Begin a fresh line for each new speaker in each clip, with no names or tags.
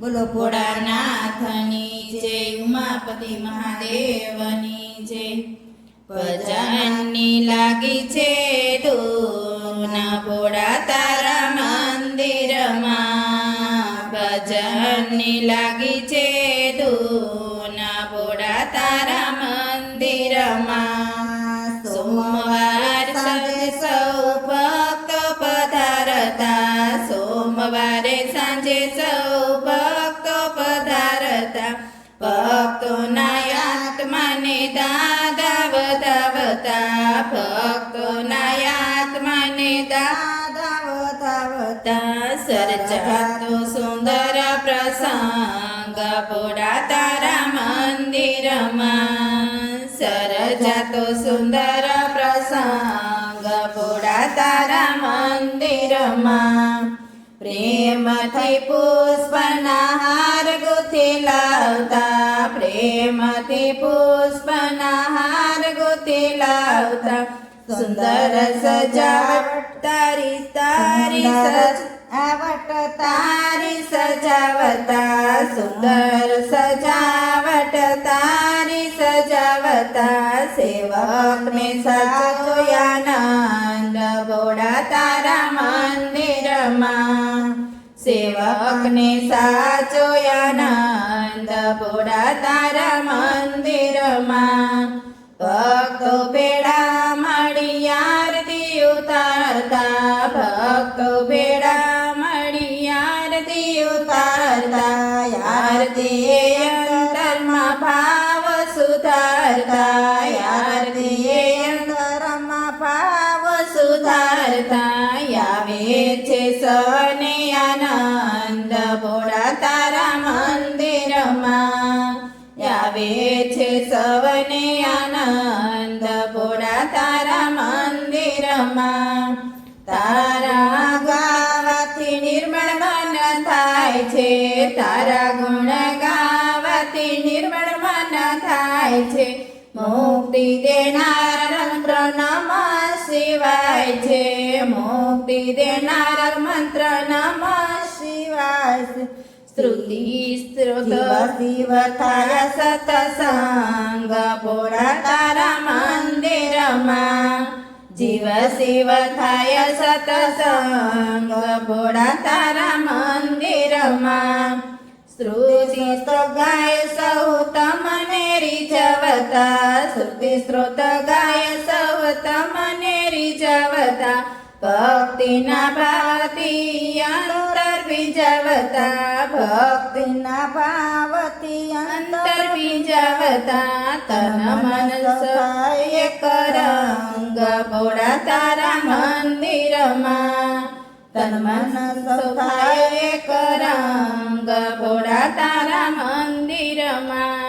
બોલો
ભોળાનાથની જય, ઉમાપતિ મહાદેવની જય. ભજનની લાગી છે ના ભોળા તારા મંદિરમાં. ભજનની લાગી છે ના ભોળા તારા મંદિરમાં. સોમવાર સાંજે સૌ ભક્ત પધારતા, સોમવારે સાંજે સૌ આત્માને દાદા વધાવતા ભક્તોના આત્માને દાદા વધાવતા સર્જાતો સુંદર પ્રસંગ ભોળા તારા મંદિરમાં. સર્જાતો સુંદર પ્રસંગ ભોળા તારા પ્રેમથી પુષ્પના હાર ગુથી લાવતા સુંદર સજાવટ તારી તારી
આવટ
તારી સજાવતા સુંદર સજાવટ તારી સજાવતા સેવકને સાચો આનંદ ભોળા તારા સેવકને સાચો આનંદ, ભોળા તારા મંદિરમાં. ભક્તો ભેડા મળી આરતી ઉતારતા, ભક્તો ભેડા મળી આરતી ઉતારતા, આરતી અંતરમાં ભાવ સુધારતા, આરતી અંતરમાં ભાવ સુધારતા. છે સને આનંદ. ભોળા તારા મંદિરમાં આવે છે સવને આનંદ. ભોળા તારા મંદિરમાં તારા ગાવાથી નિર્મળ મન થાય છે. તારા ગુણ ગાવાથી નિર્મળ મન થાય છે. મુક્તિ દેનાર રંગ નમ શિવાય છે. મુક્તિ દેનાર મંત્ર નમ શિવાય શ્રુતિ સ્ત્રોત શિવ થાય સતસંગ ભોળા તારા મંદિરમાં જીવ શિવ થાય સતસંગ ભોળા તારા મંદિરમાં શ્રુતિ સ્ત્રોત ગાય સૌ તમને રીઝવતા શ્રુતિ સ્ત્રોત ગાય સૌ તમને રીઝવતા ભક્તિના ભાવતી અંતર બીજવતા ભક્તિના ભાવતી અંતર બીજવતા તન મન સહાય કરંગ, ભોળા તારા મંદિરમાં. તન મન સહાય કરંગ, ભોળા તારા મંદિરમાં.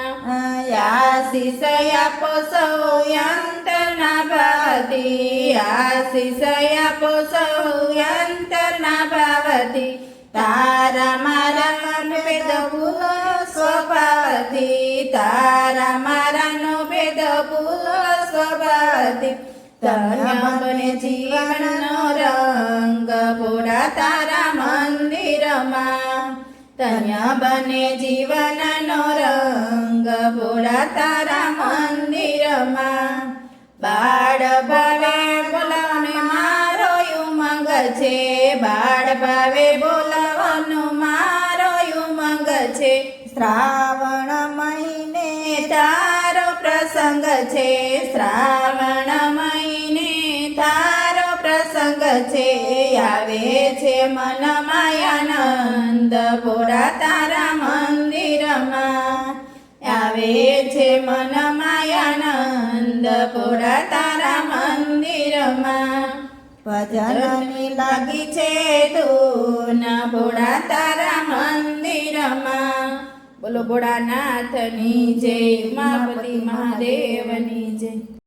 આશીષ આપો સૌ ભેદ ભૂલો સ્વભાવથી. તારા મારાનો ભેદ ભૂલો સ્વભાવથી. તન્ય બને જીવનનો રંગ ભોળા તારા મંદિરમાં. તન્યા બને જીવનનો રંગ ભોળા તારા મંદિરમાં. બાળ ભાવે બોલાવને મારો ઉમંગ છે. બાળ ભાવે બોલાવવાનો છે શ્રાવણ મહિને તારો પ્રસંગ છે, શ્રાવણ મહિને તારો પ્રસંગ છે, આવે છે મન માયાનંદ પોરા તારા મંદિરમાં. આવે છે મન માયાનંદ પોરા તારા મંદિરમાં. ભજનની લાગી છે ધૂન, ભોળા તારા મંદિરમાં. બોલો ભોળાનાથની જય ઉમાપતિ મહાદેવની જય.